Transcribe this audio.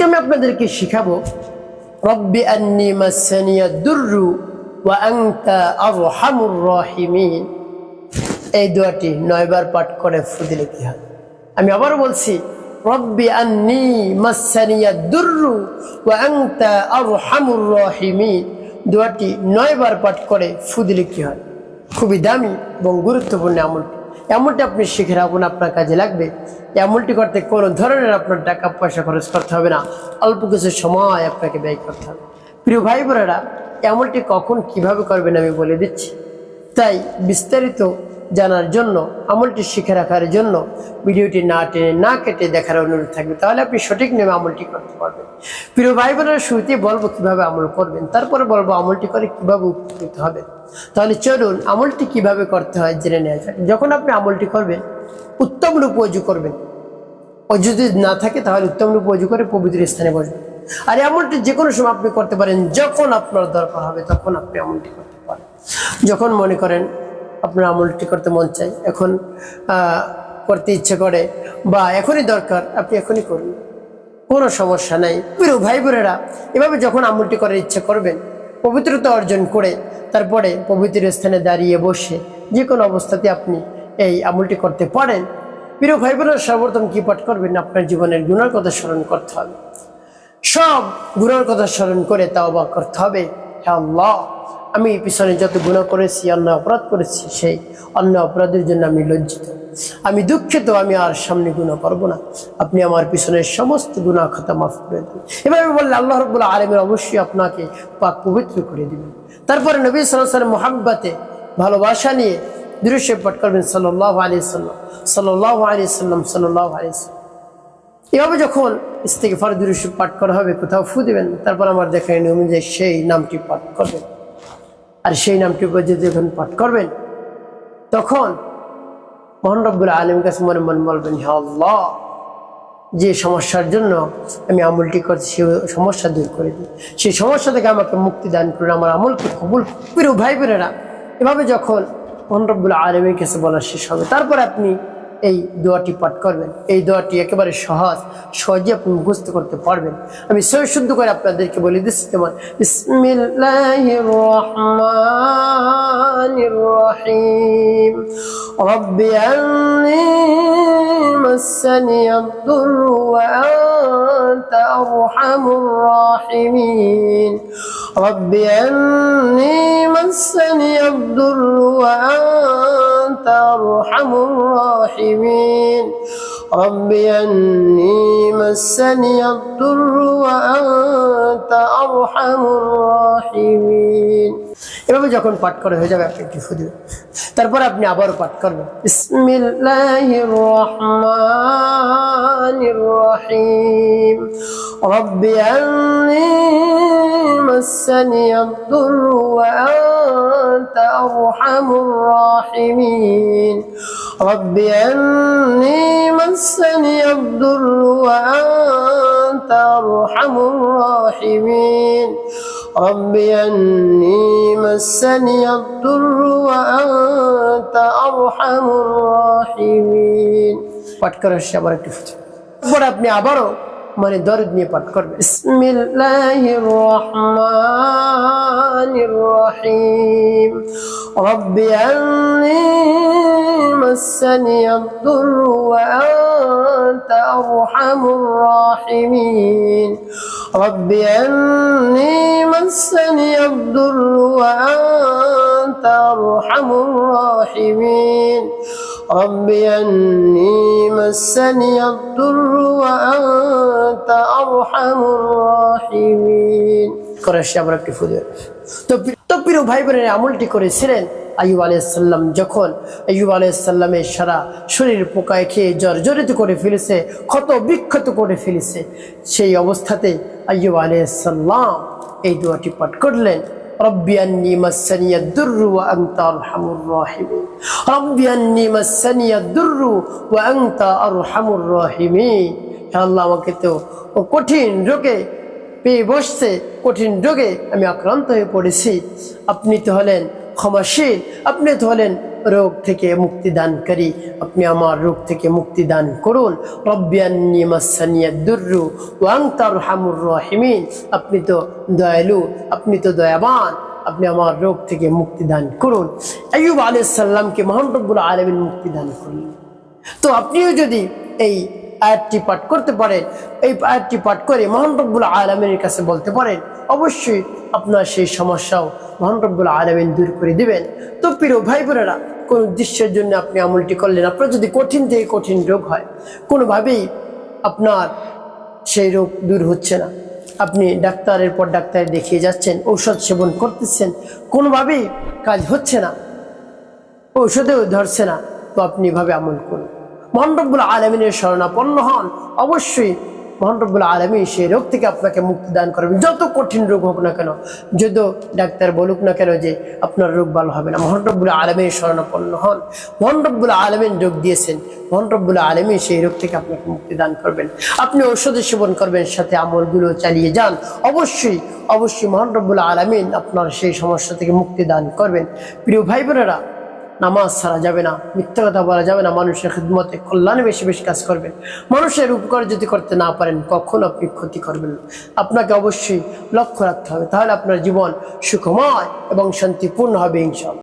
আজকে আমি আপনাদেরকে শিখাবো, রব্বি আন্নি মাসানিয়া দুররু ওয়া আনতা আরহামুর রাহিমিন। এই দোয়াটি নয়বার পাঠ করে ফুদিলে কি হয়? আমি আবার বলছি, রব্বি আন্নি মাসানিয়া দুররু ওয়া আনতা আরহামুর রাহিমিন। দোয়াটি নয়বার পাঠ করে ফুদিলে কি হয়? খুবই দামি এবং গুরুত্বপূর্ণ আমলটি। এমনটি আপনি শিখে রাখুন, আপনার কাজে লাগবে। এমনটি করতে কোনো ধরনের আপনার টাকা পয়সা খরচ করতে হবে না। অল্প কিছু সময় আপনাকে ব্যয় করতে হবে। প্রিয় ভাই বোনেরা এমনটি কখন কীভাবে করবেন আমি বলে দিচ্ছি। তাই বিস্তারিত জানার জন্য, আমলটি শিখে রাখার জন্য, ভিডিওটি না টেনে না কেটে দেখার অনুরোধ থাকবে, তাহলে আপনি সঠিক নেমে আমলটি করতে পারবেন। প্রিয় ভাই বোনেরা শুরুতেই বলব কীভাবে আমল করবেন, তারপরে বলব আমলটি করে কীভাবে উপকৃত হবে তাহলে চলুন, আমলটি কীভাবে করতে হয় জেনে নেওয়া যাক। যখন আপনি আমলটি করবেন উত্তম রূপ অজু করবেন। ও যদি না থাকে, তাহলে উত্তম রূপ অজু করে পবিত্র স্থানে বসবেন। আর এমনটি যে কোনো সময় আপনি করতে পারেন, যখন আপনার দরকার হবে, তখন আপনি আমলটি করতে পারেন। যখন মনে করেন আপনার আমলটি করতে মন চাই এখন করতে ইচ্ছে করে বা এখনই দরকার, আপনি এখনই করুন। কোনো সমস্যা নাই। প্রিয় ভাই বোনেরা এভাবে যখন আমলটি করার ইচ্ছে করবেন, পবিত্রতা অর্জন করে তারপরে পবিত্র স্থানে দাঁড়িয়ে বসে যে কোনো অবস্থাতে আপনি এই আমলটি করতে পারেন। প্রিয় ভাই বোনেরা সর্বপ্রথম কি পাঠ করবেন, আপনার জীবনের গুণার কথা স্মরণ করতে হবে। সব গুণার কথা স্মরণ করে তা অবাক করতে হবে। হ্যাঁ আমি পিছনে যত গুণা করেছি অন্য অপরাধ করেছি, সেই অন্য অপরাধের জন্য আমি লজ্জিত। আমি দুঃখিত, আমি আর সামনে গুণা করব না। আপনি আমার পিছনের সমস্ত গুণা খাতা মাফ করে দিন। এভাবে বললে আল্লাহ রব্বুল্লাহ আলমের অবশ্যই আপনাকে পাক পবিত্র করে দিবেন। তারপরে নবী সাল্লাহ মোহাব্বাতে ভালোবাসা নিয়ে দৃশ্য পাঠ করবেন সাল্লাহ আলি সাল্লাম সাল্লাহ আলি সাল্লাম সাল্লাহ আলি সাল্লাম এভাবে যখন ইস্তেগফার দুরুশু পাঠ করা হবে, কোথাও ফু দিবেন, তারপর আমার দেখা নিয়ম যে সেই নামটি পাঠ করবেন। আর সেই নামটি উপর যদি যখন পাঠ করবেন, তখন মোহন আলমীর কাছে মনে মনে বলবেন, হে আল্লাহ, যে সমস্যার জন্য আমি আমলটি করছি সেই সমস্যা দূর করে দিই সেই সমস্যা থেকে আমাকে মুক্তি দান করুন, আমার আমলকে কবুল প্রিয় ভাই বোনেরা। এভাবে যখন মোহন আলমীর কাছে বলা শেষ হবে, তারপর আপনি এই দোয়াটি পাঠ করবেন। এই দোয়াটি একেবারে সহজ, সহজে আপনি মুখস্থ করতে পারবেন। আমি সহ শুদ্ধ করে আপনাদেরকে বলে দিচ্ছি যেমন ইসমিল্লাহ আন্নি মাসানি الضر وأنت أرحم الراحمين رب أني مسني الضر وأنت أرحم الراحمين رب أني مسني الضر وأنت أرحم الراحمين এভাবে যখন পাঠ করা হয়ে যাবে আপনি একটু ফু দিবেন তারপর আপনি আবারও পাঠ করবেন বিসমিল্লাহির রহমানির রহিম রব্বি আন্নি মাসানি الضر وأنت أرحم الراحمين رب أني مسني الضر وأنت أرحم الراحمين رب أني مسني الضر وأنت أرحم الراحمين পাঠ করার শেষে আবার একটু ফুচে তারপর আপনি আবারো মানে দরদ নিয়ে পাঠ করবেন বিসমিল্লাহির রহমানির রহিম রব্বি আন্নি মাসানিয় আদ-দুর ওয়া আনতা আরহামুর রাহিমিন রব্বি আন্নি মাসানি আদ-দুর ওয়া আনতা আরহামুর রাহিমিন رب أني مسني الضر وأنت أرحم الراحمين করে সে আবার একটি ফুদে তো পি- তো প্রিয় ভাই বোনের আমলটি করেছিলেন আইব আলাইসাল্লাম যখন আইব আলাইসাল্লামের সারা শরীর পোকায় খেয়ে জর্জরিত করে ফেলেছে ক্ষত বিক্ষত করে ফেলেছে সেই অবস্থাতে আইব আলাইসাল্লাম এই দোয়াটি পাঠ করলেন ربي أني مسني الضر وأنت أرحم الراحمين ربي أني مسني الضر وأنت أرحم الراحمين হে আল্লাহ আমাকে তো ও কঠিন রোগে পেয়ে বসছে কঠিন রোগে আমি আক্রান্ত হয়ে পড়েছি আপনি তো হলেন ক্ষমাশীল আপনি তো হলেন রোগ থেকে মুক্তি দানকারী আপনি আমার রোগ থেকে মুক্তি দান করুন দুর্রু হামুর আপনি তো দয়ালু, আপনি তো দয়াবান, আপনি আমার রোগ থেকে মুক্তি দান করুন। আইয়ুব আলাইহিস সালামকে মহান রব্বুল আলমিন মুক্তি দান করলেন। তো আপনিও যদি এই আয়াতটি পাঠ করতে পারেন, এই আয়াতটি পাঠ করে মহান রব্বুল আলমিনের কাছে বলতে পারেন অবশ্যই আপনার সেই সমস্যাও মহান রব্বুল আলমিন দূর করে দিবেন। তো প্রিয় ভাই বোনেরা কোন উদ্দেশ্যের জন্য আপনি আমলটি করলেন? আপনার যদি কঠিন থেকে কঠিন রোগ হয়, কোনোভাবেই আপনার সেই রোগ দূর হচ্ছে না। আপনি ডাক্তারের পর ডাক্তার দেখিয়ে যাচ্ছেন, ঔষধ সেবন করতেছেন, কোনোভাবেই কাজ হচ্ছে না, ঔষধেও ধরছে না। তো আপনি এভাবে আমল করুন। মহানরব্বুল আলমিনের শরণাপন্ন হন। অবশ্যই মহানরব্বুল আলমী সেই রোগ থেকে আপনাকে মুক্তি দান করবেন। যত কঠিন রোগ হোক না কেন যত ডাক্তার বলুক না কেন যে আপনার রোগ ভালো হবে না মহানরব্বুল আলমীর শরণাপন্ন হন। মহানরব্বুল আলমিন রোগ দিয়েছেন মহানরব্বুল আলমী সেই রোগ থেকে আপনাকে মুক্তি দান করবেন। আপনি ঔষধে সেবন করবেন, সাথে আমলগুলো চালিয়ে যান। অবশ্যই অবশ্যই মহানরব্বুল আলমিন আপনার সেই সমস্যা থেকে মুক্তি দান করবেন। প্রিয় ভাই বোনেরা নামাজ ছাড়া যাবে না, মিথ্যা কথা বলা যাবে না, মানুষের খিদমতে কল্যাণে বেশি বেশি কাজ করবেন মানুষের উপকার যদি করতে না পারেন, কখন আপনি ক্ষতি করবেন না। আপনাকে অবশ্যই লক্ষ্য রাখতে হবে, তাহলে আপনার জীবন সুখময় এবং শান্তিপূর্ণ হবে ইনশাল